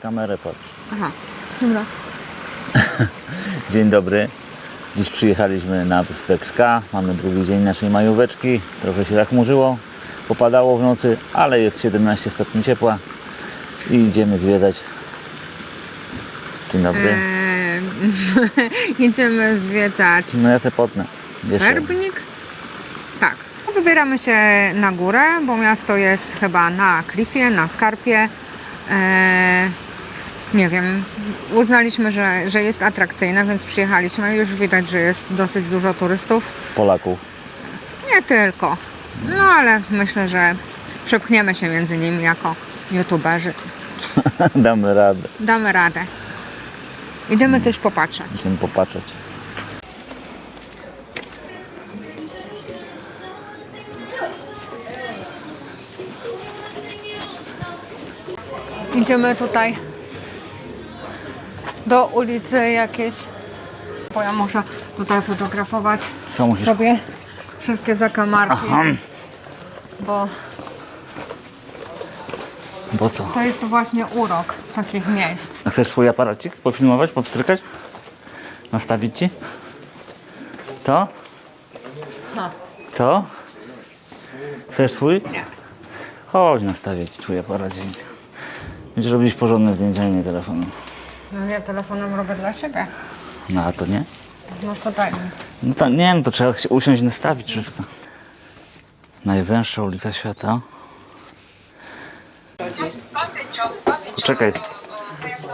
kamerę patrz. Aha, dobra. Dzień dobry. Dziś przyjechaliśmy na Wyspę Krka. Mamy drugi dzień naszej majóweczki. Trochę się zachmurzyło, popadało w nocy, ale jest 17 stopni ciepła i idziemy zwiedzać. Dzień dobry. Eee, idziemy zwiedzać No ja se potnę. Jeszcze. Werbnik. Tak. Wybieramy się na górę, bo miasto jest chyba na klifie, na skarpie. Eee, nie wiem, uznaliśmy, że, że jest atrakcyjne, więc przyjechaliśmy. Już widać, że jest dosyć dużo turystów. Polaków. Nie tylko. No ale myślę, że przepchniemy się między nimi jako youtuberzy. Damy radę. Damy radę. Idziemy coś popatrzeć. Musimy popatrzeć. Idziemy tutaj do ulicy jakiejś. Bo ja muszę tutaj fotografować Co musisz? sobie wszystkie zakamarki, Aha. bo Bo co? to jest właśnie urok takich miejsc. A chcesz swój aparacik pofilmować, popstrykać? Nastawić ci? To? Ha. To? Chcesz swój? Nie. Chodź nastawiać twój aparacik. Będziesz robić porządne zdjęcia, nie telefonem. No ja telefonem robię dla siebie. No a to nie? No to mi. No to nie, no to trzeba się usiąść i nastawić wszystko. Najwęższa ulica świata. Czekaj.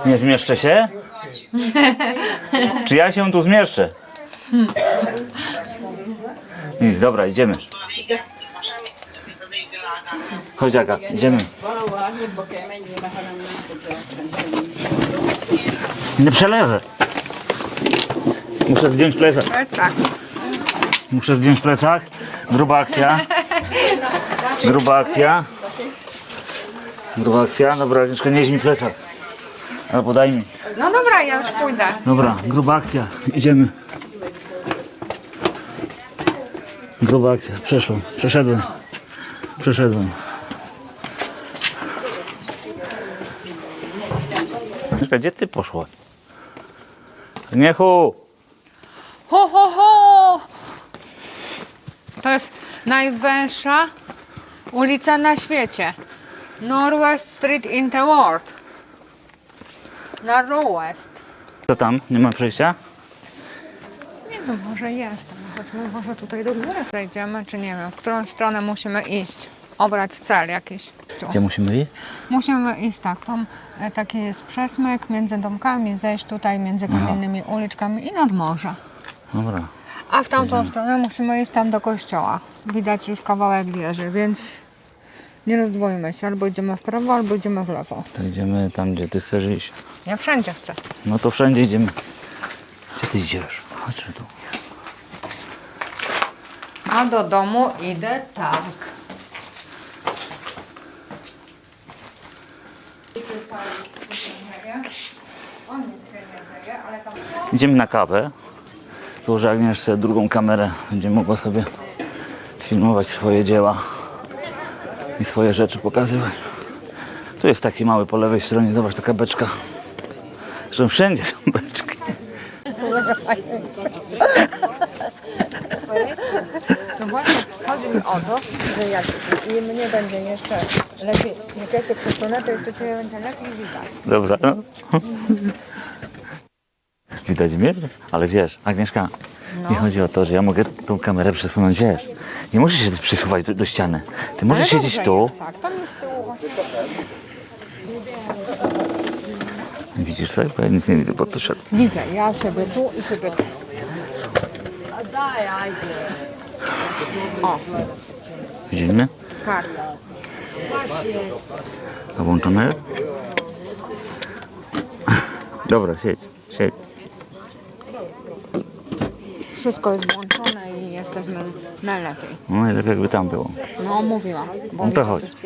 Nie zmieszczę się? Czy ja się tu zmieszczę? Nic, dobra, idziemy. Chodź Aga, idziemy. Nie przelezę. Muszę zdjąć plecak. Plecak. Muszę zdjąć plecak. Gruba akcja. Gruba akcja. Gruba akcja. Dobra, Agnieszka, nieź mi plecak. Albo daj mi. No dobra, ja już pójdę. Dobra, gruba akcja. Idziemy. Gruba akcja. Przeszło. Przeszedłem. Przeszedłem. Agnieszka, gdzie ty poszłaś? Agniechu! Ho, ho, ho! To jest najwęższa ulica na świecie. Northwest Street in the world. Northwest. Co tam? Nie ma przejścia? Nie wiem, może jest. Chodźmy może tutaj do góry zejdziemy, czy nie wiem, w którą stronę musimy iść. Obrać cel jakiś. Tu. Gdzie musimy iść? Musimy iść tak, tam e, taki jest przesmyk między domkami, zejść tutaj między kamiennymi uliczkami i nad morze. Dobra. A w tamtą stronę musimy iść tam do kościoła. Widać już kawałek wieży, więc nie rozdwojmy się. Albo idziemy w prawo, albo idziemy w lewo. To idziemy tam, gdzie ty chcesz iść. Ja wszędzie chcę. No to wszędzie idziemy. Gdzie ty idziesz? Chodź tu. A do domu idę tak. O, nic się nie dzieje, ale tam... Idziemy na kawę. Złożę Agnieszce drugą kamerę. Będzie mogła sobie filmować swoje dzieła i swoje rzeczy pokazywać. Tu jest taki mały po lewej stronie. Zobacz, taka beczka. Zresztą wszędzie są beczki. No właśnie, chodzi mi o to, że jak i mnie będzie jeszcze lepiej, jak ja się przesunę, to jeszcze cię będzie lepiej widać. Dobra, no. Widać mnie? Ale wiesz, Agnieszka, nie chodzi o to, że ja mogę tą kamerę przesunąć, wiesz. Nie musisz się przysuwać do, do ściany. Ty możesz Ale siedzieć dobrze tu. Jest, tak, tam jest z tyłu właśnie. Widzisz co? Bo ja nic nie widzę pod to światło. Widzę, ja siebie tu i siebie tu. O, Widzisz mnie? tak. A włączone? Dobra, siedź, siedź. Wszystko jest włączone i jesteśmy najlepiej. No najlepiej jakby tam było. No, mówiłam. Bo No to chodź. jest.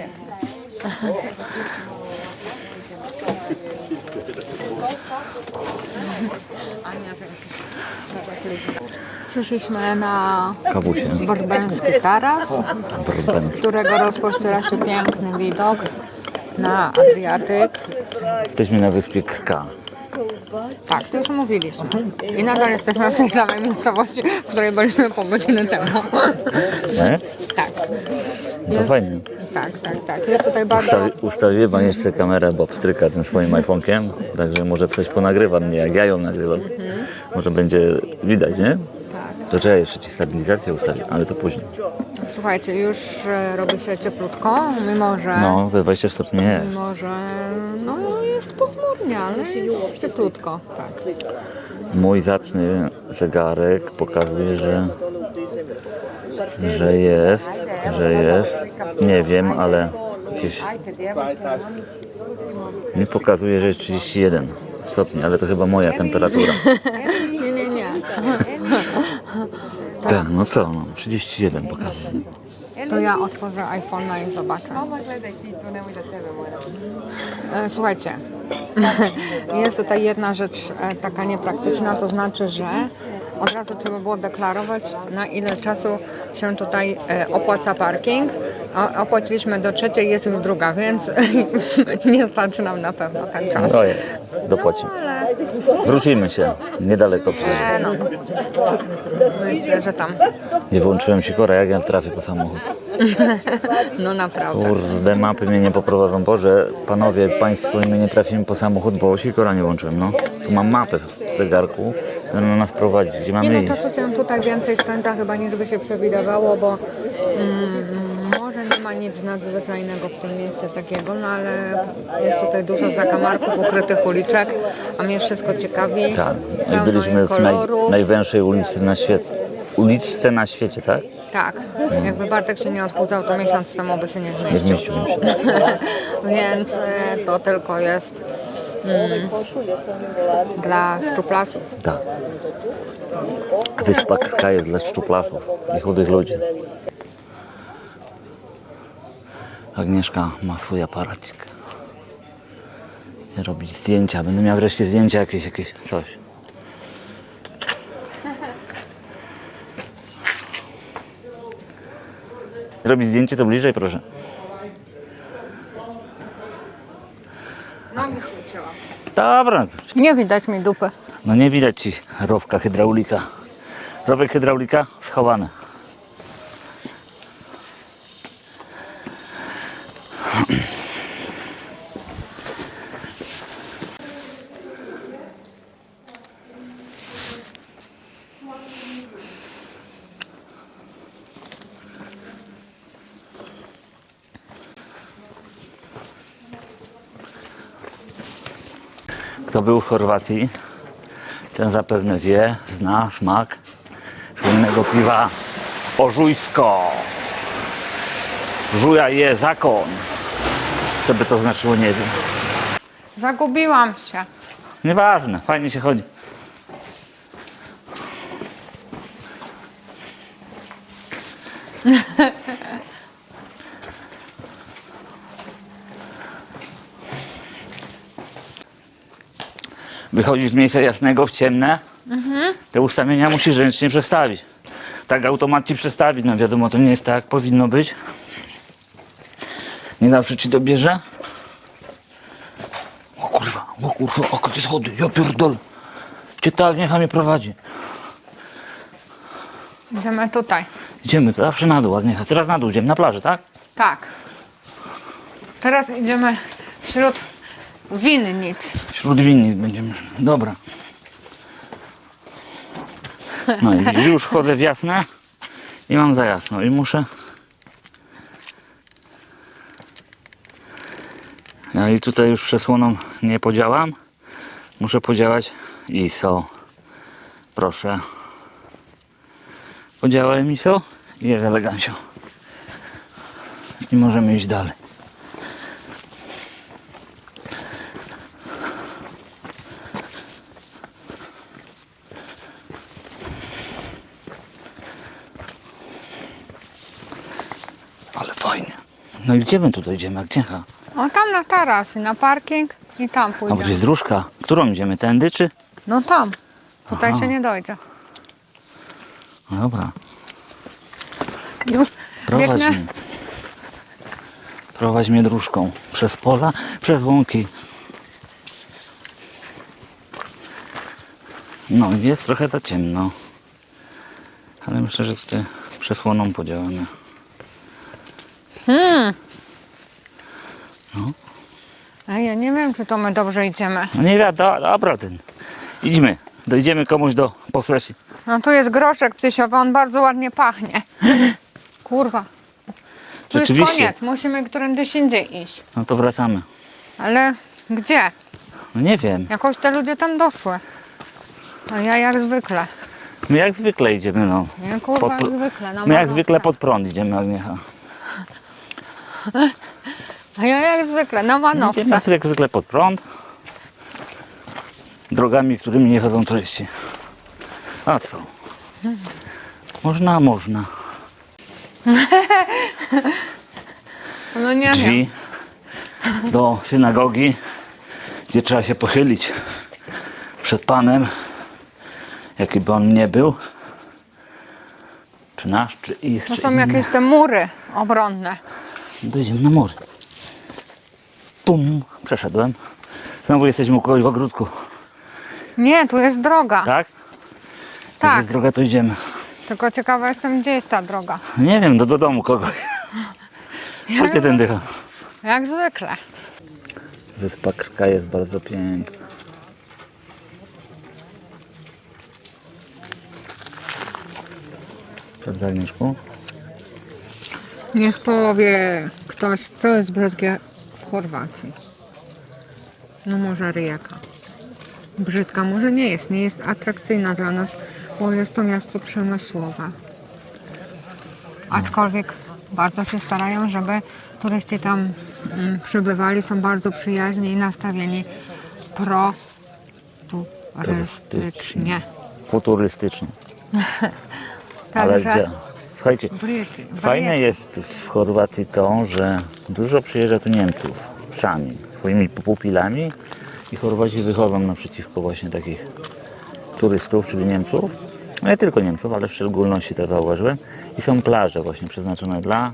Ania, to jakiś. Przyszliśmy na Kawusie. Borbeński taras, Brben. z którego rozpościera się piękny widok na Adriatyk. Jesteśmy na wyspie Krka. Tak, to już mówiliśmy. I nadal jesteśmy w tej samej miejscowości, w której byliśmy pół godziny temu. Nie? Tak. No to fajnie. Tak, tak, tak. Jest tutaj bardzo... Ustawi, ustawiłem pan jeszcze kamerę, bo pstryka tym swoim iPhone'kiem, także może coś ponagrywa mnie, jak ja ją nagrywam. Może będzie widać, nie? To trzeba jeszcze ci stabilizację ustawić, ale to później. Słuchajcie, już e, robi się cieplutko, mimo że... No, te 20 stopni jest. Mimo, że no, jest pochmurnie, ale jest cieplutko. Tak. Mój zacny zegarek pokazuje, że, że jest, że jest. Nie wiem, ale jakieś... Mi pokazuje, że jest 31 stopni, ale to chyba moja temperatura. Nie, nie, nie. Tak, no co, no, 31 pokazuje. To ja otworzę iPhone'a i zobaczę. E, Słuchajcie, jest tutaj jedna rzecz e, taka niepraktyczna, to znaczy, że od razu trzeba było deklarować, na ile czasu się tutaj e, opłaca parking. Opłaciliśmy do trzeciej, jest już druga, więc nie starczy nam na pewno ten czas. Ojej, dopłacimy. Ale Wrócimy się, niedaleko przecież. e, no, myślę, że tam. Nie włączyłem sikora, jak ja trafię po samochód. No naprawdę. Kurde, mapy mnie nie poprowadzą. Boże, panowie, państwo, my nie trafimy po samochód, bo sikora nie włączyłem, no. Tu mam mapę w zegarku, która na nas prowadzi, gdzie Nie mamy no, iść. czasu się tutaj więcej spędza chyba niż by się przewidywało, bo mm, nie ma nic nadzwyczajnego w tym mieście takiego, no ale jest tutaj dużo zakamarków, ukrytych uliczek, a mnie wszystko ciekawi. Tak, i Pełno byliśmy w naj, kolorów. najwęższej ulicy na świecie. Uliczce na świecie, tak? Tak, jakby Bartek się nie odchudzał, to miesiąc temu by się nie Nie zmieścił. zmieściłbym się. Więc e, to tylko jest mm, dla szczuplasów. Tak. Wyspa Krka jest dla szczuplasów i chudych ludzi. Agnieszka ma swój aparacik. Robić zdjęcia. Będę miał wreszcie zdjęcia jakieś, jakieś coś. Robić zdjęcie to bliżej, proszę. Dobra. Nie widać mi dupy. No nie widać ci rowka hydraulika. Rowek hydraulika schowany. Chorwacji, ten zapewne wie, zna smak słynnego piwa Ożujsko. Żuja je zakon. Co by to znaczyło, nie wiem. Zagubiłam się. Nieważne, fajnie się chodzi. Wychodzisz z miejsca jasnego w ciemne, te ustawienia musisz ręcznie przestawić. Tak automat ci przestawi, no wiadomo, to nie jest tak, jak powinno być. Nie zawsze ci dobierze. O kurwa, o kurwa, o jakie schody, ja pierdolę. Gdzie ta Agniecha mnie prowadzi? Idziemy tutaj. Idziemy zawsze na dół, Agniecha. Teraz na dół idziemy, na plażę, tak? Tak. Teraz idziemy wśród winnic. Wśród winnic będziemy. Dobra. No i już chodzę w jasne i mam za jasno i muszę... No i tutaj już przesłoną nie podziałam. Muszę podziałać ISO. Proszę. Podziałałem ISO i jest elegancio. I możemy iść dalej. Ale fajnie. No i gdzie my tu dojdziemy? Agniecha? O tam na taras, i na parking i tam A bo pójdziemy. jest dróżka. Którą idziemy? Tędy czy? No tam. Tutaj Aha. się nie dojdzie. No dobra. Już Prowadź biegnę. mnie. Prowadź mnie dróżką przez pola, przez łąki. No, jest trochę za ciemno. Ale myślę, że tutaj przesłoną podziałane. A ja nie wiem, czy to my dobrze idziemy. No nie wiadomo, dobra, ten. Idźmy. Dojdziemy komuś do posesji. No tu jest groszek ptysiowy, on bardzo ładnie pachnie. Kurwa. Tu jest Rzeczywiście. koniec, musimy którędyś indziej iść. No to wracamy. Ale gdzie? No nie wiem. Jakoś te ludzie tam doszły. A ja jak zwykle. My jak zwykle idziemy, no. Nie, kurwa, Pod- jak zwykle. No My jak mam zwykle owca. pod prąd idziemy, Agniecha. A ja jak zwykle, na manowce. jak zwykle pod prąd. Drogami, którymi nie chodzą turyści. A co? Można, można. No nie wiem. Drzwi do synagogi, gdzie trzeba się pochylić przed Panem, jaki by on nie był. Czy nasz, czy ich, To są jakieś te mury obronne. Dojdziemy na mury. Pum, przeszedłem. Znowu jesteśmy u kogoś w ogródku. Nie, tu jest droga. Tak? Jak Tak. jest droga, to idziemy. Tylko ciekawa jestem, gdzie jest ta droga. Nie wiem, do, do domu kogoś. Chodźcie ten dycha. Jak zwykle. Wyspa Krka jest bardzo piękna. Prawda, Agnieszku? Niech powie ktoś, co jest brzydkie w Chorwacji. No może Rijeka. Brzydka może nie jest, nie jest atrakcyjna dla nas, bo jest to miasto przemysłowe. Aczkolwiek bardzo się starają, żeby turyści tam mm, przybywali, są bardzo przyjaźni i nastawieni pro-turystycznie. Futurystycznie. Ale Także gdzie? Słuchajcie, fajne jest w Chorwacji to, że dużo przyjeżdża tu Niemców z psami, swoimi pupilami i Chorwaci wychodzą naprzeciwko właśnie takich turystów, czyli Niemców. Nie tylko Niemców, ale w szczególności to zauważyłem. I są plaże właśnie przeznaczone dla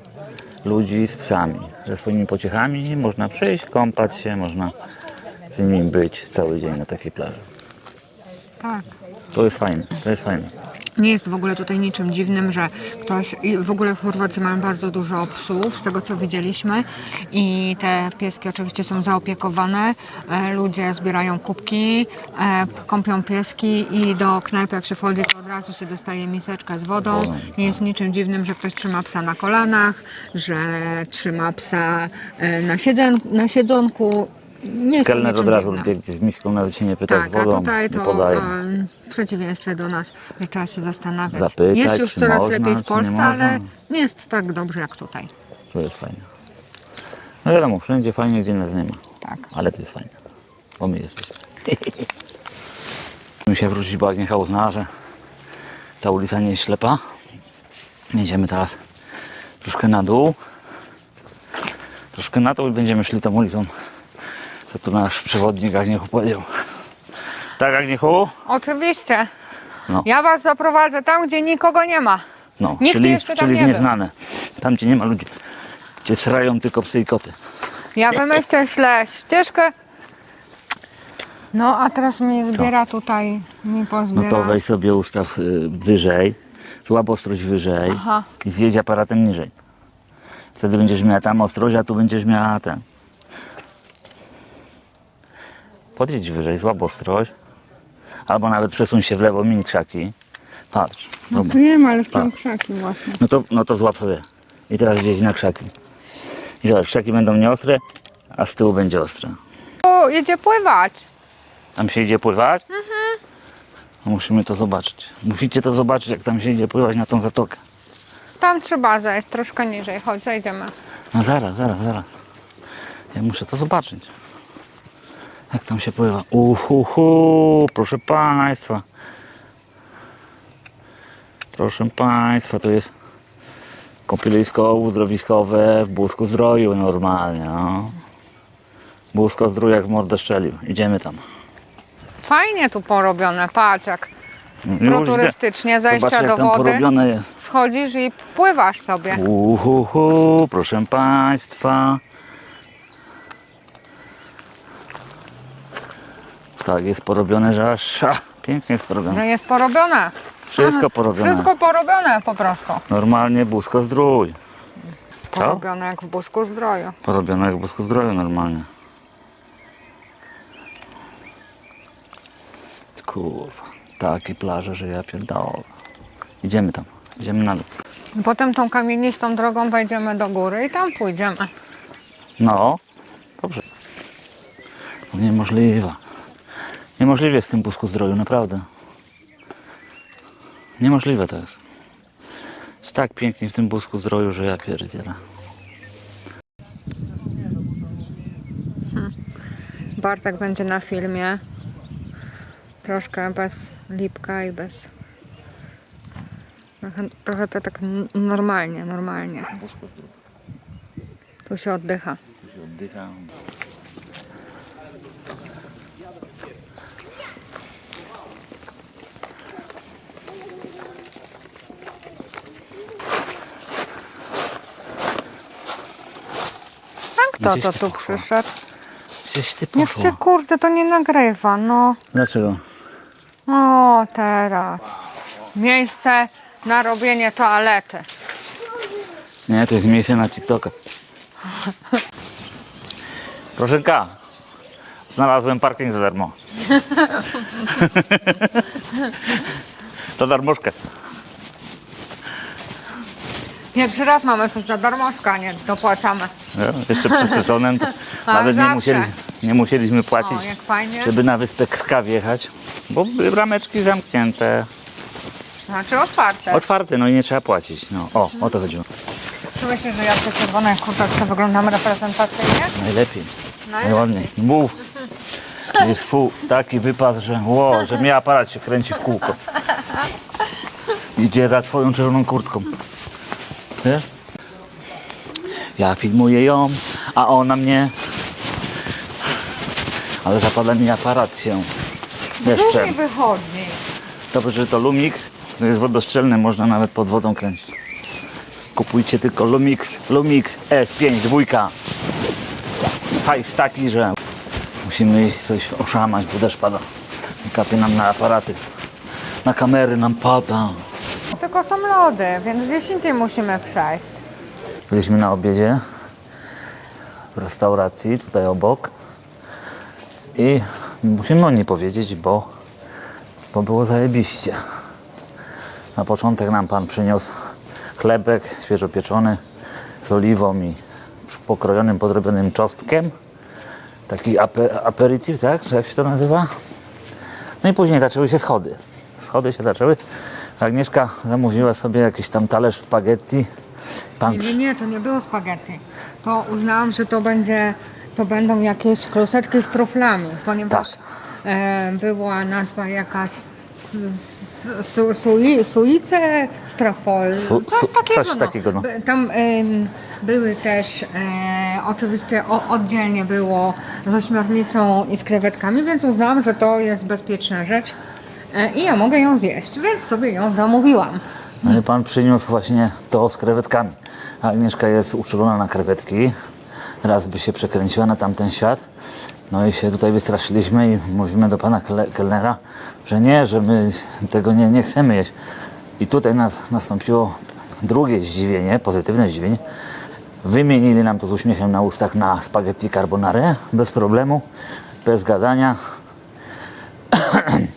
ludzi z psami, ze swoimi pociechami. Można przyjść, kąpać się, można z nimi być cały dzień na takiej plaży. Tak. To jest fajne, to jest fajne. Nie jest w ogóle tutaj niczym dziwnym, że ktoś. W ogóle w Chorwacji mają bardzo dużo psów, z tego co widzieliśmy. I te pieski oczywiście są zaopiekowane. E, Ludzie zbierają kubki, e, kąpią pieski i do knajpy, jak się wchodzi, to od razu się dostaje miseczkę z wodą. Wodą. Nie jest niczym dziwnym, że ktoś trzyma psa na kolanach, że trzyma psa e, na, siedzon, na siedzonku. Nie jest Kelner od razu biegnie z miską, nawet się nie pyta z Tak, a wodą, tutaj nie to podaje. em, w przeciwieństwie do nas, że trzeba się zastanawiać. Zapytać, jest już coraz można, lepiej w nie Polsce, można. ale nie jest tak dobrze jak tutaj. To jest fajne. No wiadomo, wszędzie fajnie, gdzie nas nie ma. Tak. Ale to jest fajne. Bo my jesteśmy. Musimy się wrócić, bo Agniecha uznała, że ta ulica nie jest ślepa. Jedziemy teraz troszkę na dół. Troszkę na dół i będziemy szli tą ulicą, co tu nasz przewodnik Agniechu powiedział. Tak, Agniechu? Oczywiście. No. Ja was zaprowadzę tam, gdzie nikogo nie ma. No, Nikt czyli, jeszcze tam czyli nie w był. nieznane. Tam gdzie nie ma ludzi. Gdzie srają tylko psy i koty. Ja wymyślę ścieżkę. No, a teraz mnie zbiera tutaj, mi No pozbiera. to weź sobie ustaw y, wyżej, złap ostrość wyżej Aha. i zjedź aparatem niżej. Wtedy będziesz miała tam ostrość, a tu będziesz miała ten. Podjedź wyżej, złap ostrość. Albo nawet przesuń się w lewo, mini krzaki. Patrz. No zobacz. tu nie ma, ale chciałam Tak. krzaki właśnie. No to, no to złap sobie. I teraz wjeźdź na krzaki. I zobacz, krzaki będą nieostre, a z tyłu będzie ostre. O, jedzie pływać. Tam się idzie pływać? No musimy to zobaczyć. Musicie to zobaczyć, jak tam się idzie pływać na tą zatokę. Tam trzeba zejść troszkę niżej. Chodź, zejdziemy. No zaraz, zaraz, zaraz. Ja muszę to zobaczyć. Jak tam się pływa. Uhuhu, proszę Państwa. Proszę Państwa, to jest kąpielisko uzdrowiskowe w Busku Zdroju normalnie. No. Busko Zdrój jak w mordę strzelił. Idziemy tam. Fajnie tu porobione, patrz jak Już idę. proturystycznie zejścia Zobaczcie, do wody. Wchodzisz i pływasz sobie. Uhuhu, proszę Państwa. Tak, jest porobione, że aż a, pięknie jest porobione. Że jest porobione. Wszystko porobione. Wszystko porobione po prostu. Normalnie busko zdrój. Co? Porobione jak w busku zdroju. Porobione jak w busku zdroju normalnie. Kurwa, takie plaże, że ja pierdolę. Idziemy tam, idziemy na dół. Potem tą kamienistą drogą wejdziemy do góry i tam pójdziemy. No, dobrze. Niemożliwe. Niemożliwe jest w tym busku zdroju, naprawdę. Niemożliwe to jest. Jest tak pięknie w tym busku zdroju, że ja pierdzielę. Bartek będzie na filmie. Troszkę bez lipka i bez. Trochę, trochę to tak normalnie, normalnie. Tu się oddycha. Tu się oddycha. Kto Gdzieś to ty tu poszła. przyszedł? Gdzieś ty się kurde to nie nagrywa, no. Dlaczego? O, teraz. Miejsce na robienie toalety. Nie, to jest miejsce na TikToka. Proszę znalazłem parking za darmo. to darmożkę. Pierwszy raz mamy coś za darmożka, nie dopłacamy. No, jeszcze przed sezonem to A, nawet nie, zawsze. musieli, nie musieliśmy płacić, O, jak fajnie. żeby na wyspę Krka wjechać, bo były brameczki zamknięte. Znaczy otwarte. Otwarte, no i nie trzeba płacić. No, o, o to chodziło. Czy myślisz, że ja w tej czerwonej kurtce wyglądam reprezentacyjnie? Najlepiej. Najładniej. Mów. Jest fu, taki wypad, że ło, że mnie aparat się kręci w kółko. Idzie za twoją czerwoną kurtką. Wiesz? Ja filmuję ją, a ona mnie. Ale zapada mi aparat się. Jeszcze. Mi wychodzi. Dobrze, że to Lumix. To jest wodoszczelny, można nawet pod wodą kręcić. Kupujcie tylko Lumix, Lumix S5 dwójka. Hajs taki, że musimy coś oszamać, bo deszcz pada. Kapie nam na aparaty. Na kamery nam pada. Tylko są lody, więc gdzieś indziej musimy przejść. Byliśmy na obiedzie w restauracji tutaj obok i musimy o niej powiedzieć, bo, bo było zajebiście. Na początek nam pan przyniósł chlebek świeżo pieczony z oliwą i pokrojonym, podrobionym czosnkiem. Taki ape, aperitif, tak? Czy jak się to nazywa? No i później zaczęły się schody. Schody się zaczęły. Agnieszka zamówiła sobie jakiś tam talerz spaghetti. Pan Nie, nie, nie, to nie było spaghetti. To uznałam, że to będzie, to będą jakieś kluseczki z truflami, ponieważ Tak. e, była nazwa jakaś s- s- su, sui, suice, strafol, Su- coś su- takiego. coś takiego, no. By- Tam em, były też, e, oczywiście o, oddzielnie było z ośmiornicą i z krewetkami, więc uznałam, że to jest bezpieczna rzecz i ja mogę ją zjeść, więc sobie ją zamówiłam. No i pan przyniósł właśnie to z krewetkami. Agnieszka jest uczulona na krewetki. Raz by się przekręciła na tamten świat. No i się tutaj wystraszyliśmy i mówimy do pana kelnera, że nie, że my tego nie, nie chcemy jeść. I tutaj nas nastąpiło drugie zdziwienie, pozytywne zdziwienie. Wymienili nam to z uśmiechem na ustach na spaghetti carbonare, bez problemu, bez gadania.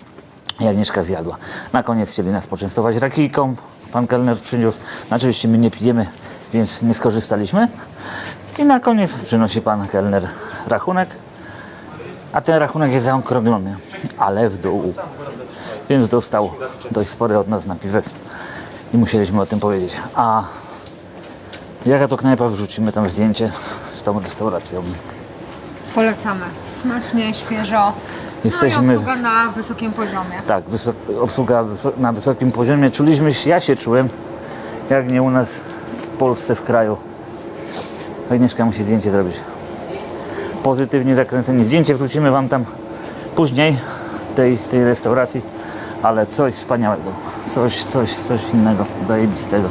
I zjadła. Na koniec chcieli nas poczęstować rakijką. Pan kelner przyniósł. Oczywiście my nie pijemy, więc nie skorzystaliśmy. I na koniec przynosi pan kelner rachunek. A ten rachunek jest zaokrąglony, ale w dół. Więc dostał dość spory od nas napiwek. I musieliśmy o tym powiedzieć. A jaka to knajpa, wrzucimy tam zdjęcie z tą restauracją. Polecamy. Smacznie, świeżo. Jesteśmy- No i obsługa na wysokim poziomie. Tak, wysok- obsługa wyso- na wysokim poziomie. Czuliśmy się, ja się czułem, jak nie u nas w Polsce, w kraju. Agnieszka musi zdjęcie zrobić. Pozytywnie zakręcenie. Zdjęcie wrzucimy Wam tam później tej, tej restauracji, ale coś wspaniałego. Coś, coś, coś innego, zajebistego.